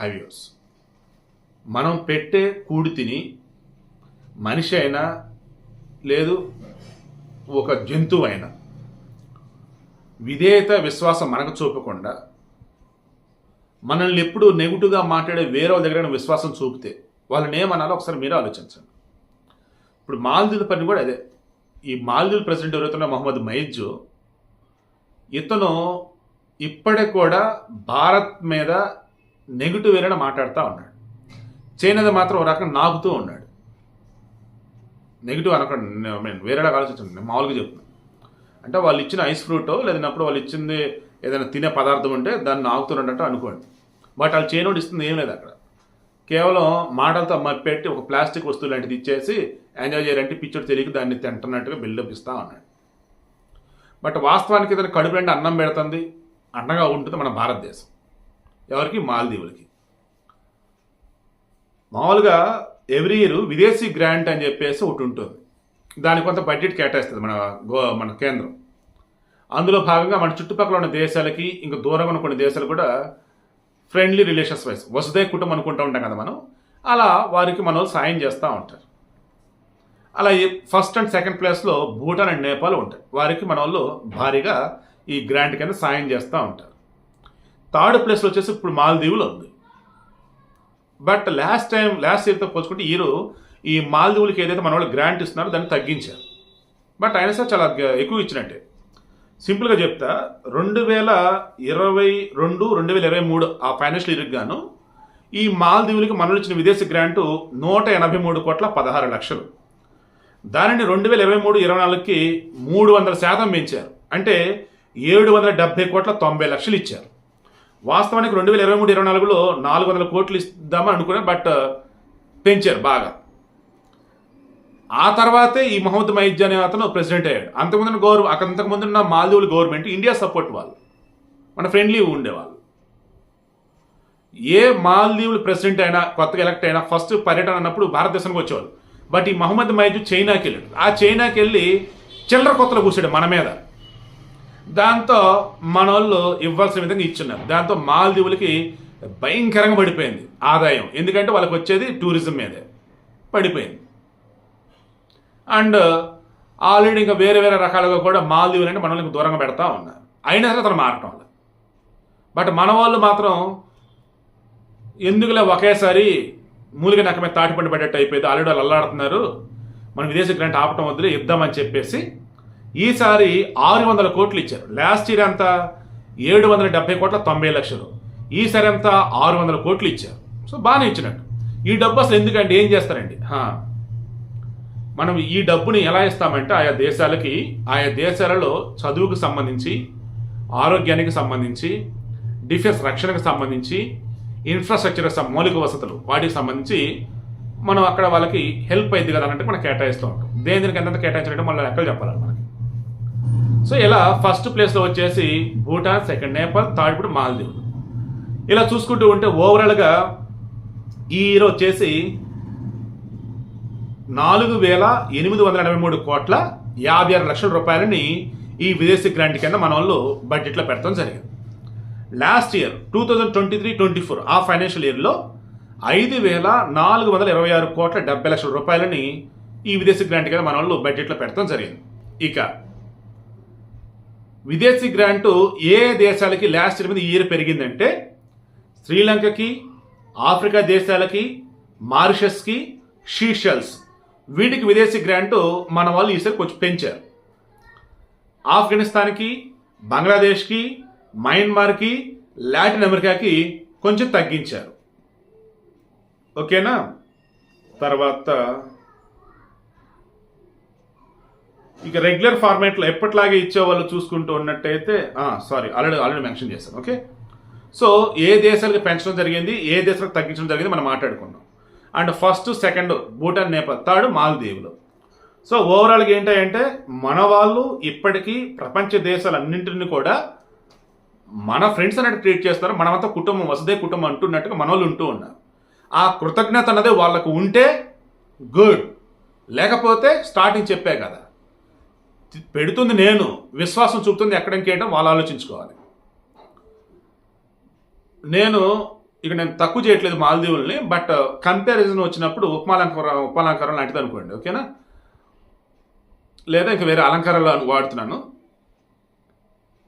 హైవ్యూస్. మనం పెట్టే కూడి తిని మనిషి అయినా లేదు ఒక జంతువు అయినా విధేయత విశ్వాసం మనకు చూపకుండా మనల్ని ఎప్పుడు నెగిటివ్గా మాట్లాడే వేరే వాళ్ళ దగ్గర విశ్వాసం చూపితే వాళ్ళని ఏమనాలో ఒకసారి మీరే ఆలోచించండి. ఇప్పుడు మాల్దీవుల పని కూడా అదే. ఈ మాల్దీవుల ప్రెసిడెంట్ ఎవరైతున్న మహమ్మద్ మైజు ఇతను ఇప్పటికి కూడా భారత్ మీద నెగిటివ్ వేరేనా మాట్లాడుతూ ఉన్నాడు. చేయనది మాత్రం ఒక రకంగా నాకుతూ ఉన్నాడు. నెగిటివ్ అనకండి నేను వేరేలా ఆలోచించండి నేను మామూలుగా చెప్తున్నాను అంటే వాళ్ళు ఇచ్చిన ఐస్ ఫ్రూటో లేదన్నప్పుడు వాళ్ళు ఇచ్చింది ఏదైనా తినే పదార్థం ఉంటే దాన్ని నాగుతున్నట్టు అనుకోండి. బట్ వాళ్ళు చేయనోడు ఇస్తుంది ఏం లేదు అక్కడ. కేవలం మాటలతో మప్పెట్టి ఒక ప్లాస్టిక్ వస్తువు లాంటిది ఇచ్చేసి ఎంజాయ్ చేయాలంటే పిచ్చోడు తెలియక దాన్ని తింటున్నట్టుగా బిల్డప్ ఇస్తా ఉన్నాడు. బట్ వాస్తవానికి ఇతను కడుపు అన్నం పెడుతుంది అండగా ఉంటుంది మన భారతదేశం. ఎవరికి? మాల్దీవులకి. మామూలుగా ఎవ్రీ ఇయర్ విదేశీ గ్రాంట్ అని చెప్పేసి ఒకటి ఉంటుంది. దానికి కొంత బడ్జెట్ కేటాయిస్తుంది మన గో మన కేంద్రం. అందులో భాగంగా మన చుట్టుపక్కల ఉన్న దేశాలకి ఇంకా దూరంగా ఉన్న కొన్ని దేశాలు కూడా ఫ్రెండ్లీ రిలేషన్స్ వైస్ వసుదే కుటుంబం అనుకుంటూ ఉంటాం కదా మనం అలా వారికి మన సాయం చేస్తూ ఉంటారు. అలా ఫస్ట్ అండ్ సెకండ్ ప్లేస్లో భూటాన్ అండ్ నేపాల్ ఉంటాయి. వారికి మన వాళ్ళు భారీగా ఈ గ్రాంట్ కింద సాయం చేస్తూ ఉంటారు. థర్డ్ ప్లేస్లో వచ్చేసి ఇప్పుడు మాల్దీవులు ఉంది. బట్ లాస్ట్ టైం లాస్ట్ ఇయర్తో పోల్చుకుంటే ఈరు ఈ మాల్దీవులకి ఏదైతే మన వాళ్ళు గ్రాంట్ ఇస్తున్నారో దాన్ని తగ్గించారు. బట్ అయినా సార్ చాలా ఎక్కువ ఇచ్చినట్టే. సింపుల్గా చెప్తా రెండు వేల ఇరవై రెండు రెండు వేల ఇరవై మూడు ఆ ఫైనాన్షియల్ ఇయర్కి గాను ఈ మాల్దీవులకి మనలు ఇచ్చిన విదేశీ గ్రాంటు నూట ఎనభై మూడు కోట్ల పదహారు లక్షలు. దానిని రెండు వేల ఇరవై మూడు ఇరవై నాలుగుకి మూడు వందల శాతం పెంచారు. అంటే ఏడు వందల డెబ్బై కోట్ల తొంభై లక్షలు ఇచ్చారు. వాస్తవానికి రెండు వేల ఇరవై మూడు ఇరవై నాలుగులో నాలుగు వందల కోట్లు ఇద్దామని అనుకున్నారు బట్ uh, పెంచారు బాగా. ఆ తర్వాతే ఈ మహమ్మద్ మైజ్ అనే అతను ప్రెసిడెంట్ అయ్యాడు. అంతకుముందు గౌరవ అంతకుముందు ఉన్న మాల్దీవుల గవర్నమెంట్ ఇండియా సపోర్ట్ వాళ్ళు. మన ఫ్రెండ్లీ ఉండేవాళ్ళు. ఏ మాల్దీవులు ప్రెసిడెంట్ అయినా కొత్తగా ఎలక్ట్ అయినా ఫస్ట్ పర్యటన అన్నప్పుడు భారతదేశానికి వచ్చేవాళ్ళు. బట్ ఈ మహమ్మద్ మైజు చైనాకి వెళ్ళాడు. ఆ చైనాకి వెళ్ళి చిల్లర కొత్తలు కూర్చాడు మన మీద. దాంతో మన వాళ్ళు ఇవ్వాల్సిన విధంగా ఇచ్చున్నారు. దాంతో మాల్దీవులకి భయంకరంగా పడిపోయింది ఆదాయం. ఎందుకంటే వాళ్ళకి వచ్చేది టూరిజం మీదే పడిపోయింది. అండ్ ఆల్రెడీ ఇంకా వేరే వేరే రకాలుగా కూడా మాల్దీవులు అంటే మనల్ని దూరంగా పెడతా ఉన్నారు. అయినా సరే అతను మారటం లేదు బట్ మన వాళ్ళు మాత్రం ఎందుకులే ఒకేసారి మూలిక నక్క మీద తాటిపండి పడేట్టు అయిపోయింది. ఆల్రెడీ వాళ్ళు అల్లాడుతున్నారు. మనం విదేశీ గ్రాంట్ ఆపటం వద్దులే ఇద్దామని చెప్పేసి ఈసారి ఆరు వందల కోట్లు ఇచ్చారు. లాస్ట్ ఇయర్ అంతా ఏడు వందల డెబ్బై కోట్ల తొంభై లక్షలు. ఈసారి అంతా ఆరు వందల కోట్లు ఇచ్చారు. సో బాగానే ఇచ్చినట్టు. ఈ డబ్బు అసలు ఎందుకంటే ఏం చేస్తారండి? మనం ఈ డబ్బుని ఎలా ఇస్తామంటే ఆయా దేశాలకి ఆయా దేశాలలో చదువుకు సంబంధించి ఆరోగ్యానికి సంబంధించి డిఫెన్స్ రక్షణకు సంబంధించి ఇన్ఫ్రాస్ట్రక్చర్ మౌలిక వసతులు వాటికి సంబంధించి మనం అక్కడ వాళ్ళకి హెల్ప్ అయింది కదా అంటే మనం కేటాయిస్తూ ఉంటాం. దేని దీనికి ఎంత కేటాయించాలంటే మళ్ళీ లెక్కలు చెప్పాలి మనకి సో ఇలా ఫస్ట్ ప్లేస్లో వచ్చేసి భూటాన్ సెకండ్ నేపాల్ థర్డ్ ఇప్పుడు మాల్దీవులు ఇలా చూసుకుంటూ ఉంటే ఓవరాల్గా ఈ ఇయర్ వచ్చేసి నాలుగు వేల ఎనిమిది వందల ఎనభై మూడు కోట్ల యాభై ఆరు లక్షల రూపాయలని ఈ విదేశీ గ్రాంట్ కింద మన వాళ్ళు బడ్జెట్లో పెట్టడం జరిగింది. Last year two thousand twenty three twenty four ఆ ఫైనాన్షియల్ ఇయర్లో ఐదు వేల నాలుగు వందల ఇరవై ఆరు కోట్ల డెబ్బై లక్షల రూపాయలని ఈ విదేశీ గ్రాంట్ కింద మన వాళ్ళు బడ్జెట్లో పెట్టడం జరిగింది. ఇక విదేశీ గ్రాంటు ఏ దేశాలకి లాస్ట్ ఇయర్ మీద ఇయర్ పెరిగిందంటే శ్రీలంకకి ఆఫ్రికా దేశాలకి మారిషస్కి షీషల్స్. వీటికి విదేశీ గ్రాంటు మన వాళ్ళు ఈసారి కొంచెం పెంచారు. ఆఫ్ఘనిస్తాన్కి బంగ్లాదేశ్కి మయన్మార్కి లాటిన్ అమెరికాకి కొంచెం తగ్గించారు. ఓకేనా? తర్వాత ఇక రెగ్యులర్ ఫార్మాట్లో ఎప్పటిలాగే ఇచ్చేవాళ్ళు చూసుకుంటూ ఉన్నట్టయితే సారీ ఆల్రెడీ ఆల్రెడీ మెన్షన్ చేశాను ఓకే సో ఏ దేశాలకు పెంచడం జరిగింది ఏ దేశాలకు తగ్గించడం జరిగింది మనం మాట్లాడుకున్నాం and first second Bhutan Nepal third మాల్దీవులు so ఓవరాల్గా ఏంటంటే మన వాళ్ళు ఇప్పటికీ ప్రపంచ దేశాలన్నింటినీ కూడా మన ఫ్రెండ్స్ అన్నట్టు ట్రీట్ చేస్తారు మనమంతా కుటుంబం వసదే కుటుంబం అంటున్నట్టుగా మన వాళ్ళు ఉంటూ ఉన్నారు. ఆ కృతజ్ఞత అన్నది వాళ్ళకు ఉంటే గుడ్ లేకపోతే స్టార్టింగ్ చెప్పే కదా. పెడుతుంది నేను విశ్వాసం చూపుతుంది ఎక్కడ ఇంకేయటం వాళ్ళు ఆలోచించుకోవాలి. నేను ఇక నేను తక్కువ చేయట్లేదు మాల్దీవుల్ని బట్ కంపారిజన్ వచ్చినప్పుడు ఉపమాలంకారం ఉపమాలంకారం లాంటిది అనుకోండి ఓకేనా? లేదా ఇంకా వేరే అలంకారాలు అని వాడుతున్నాను.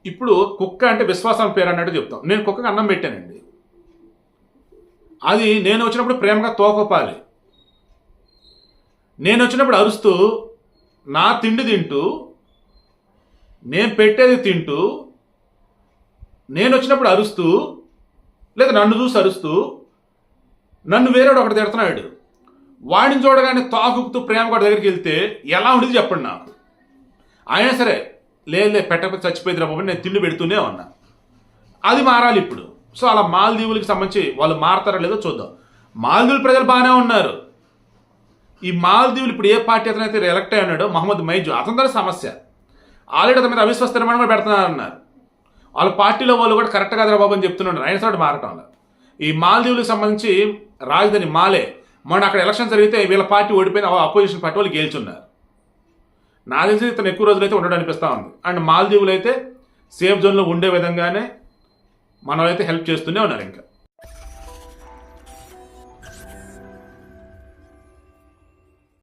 ఇప్పుడు కుక్క అంటే విశ్వాసం పేరు అన్నట్టు చెప్తాం. నేను కుక్కకి అన్నం పెట్టానండి. అది నేను వచ్చినప్పుడు ప్రేమగా తోకపాలి. నేను వచ్చినప్పుడు అరుస్తూ నా తిండి తింటూ నేను పెట్టేది తింటూ నేను వచ్చినప్పుడు అరుస్తూ లేదా నన్ను చూసి అరుస్తూ నన్ను వేరేవాడు ఒకటి తిడుతున్నాడు. వాడిని చూడగానే తాకుతూ ప్రేమ కూడా దగ్గరికి వెళ్తే ఎలా ఉండేది చెప్పండి నాకు. అయినా సరే లేదు లేదు పెట్టకపోతే చచ్చిపోయింది రా బాబు నేను తిండి పెడుతూనే ఉన్నా. అది మారాలి ఇప్పుడు. సో అలా మాల్దీవులకి సంబంధించి వాళ్ళు మారతారో లేదో చూద్దాం. మాల్దీవుల ప్రజలు బాగానే ఉన్నారు. ఈ మాల్దీవులు ఇప్పుడు ఏ పార్టీ అతనైతే ఎలక్ట్ అయి ఉన్నాడో మహమ్మద్ మైజు అతని సమస్య. ఆల్రెడీ అతని మీద అవిశ్వాస తీర్మానం కూడా పెడుతున్నారన్నారు వాళ్ళ పార్టీలో వాళ్ళు కూడా కరెక్ట్ కాదురా బాబు అని చెప్తున్నాడు. ఆయన తోటి మారటంలో ఈ మాల్దీవులకు సంబంధించి రాజధాని మాలే. మొన్న అక్కడ ఎలక్షన్ జరిగితే వీళ్ళ పార్టీ ఓడిపోయిన అపోజిషన్ పార్టీ వాళ్ళు గెలుచున్నారు. నా తెలిసి ఇతను ఎక్కువ రోజులైతే ఉండడం అనిపిస్తూ ఉంది. అండ్ మాల్దీవులు అయితే సేఫ్ జోన్లో ఉండే విధంగానే మన అయితే హెల్ప్ చేస్తూనే ఉన్నారు ఇంకా.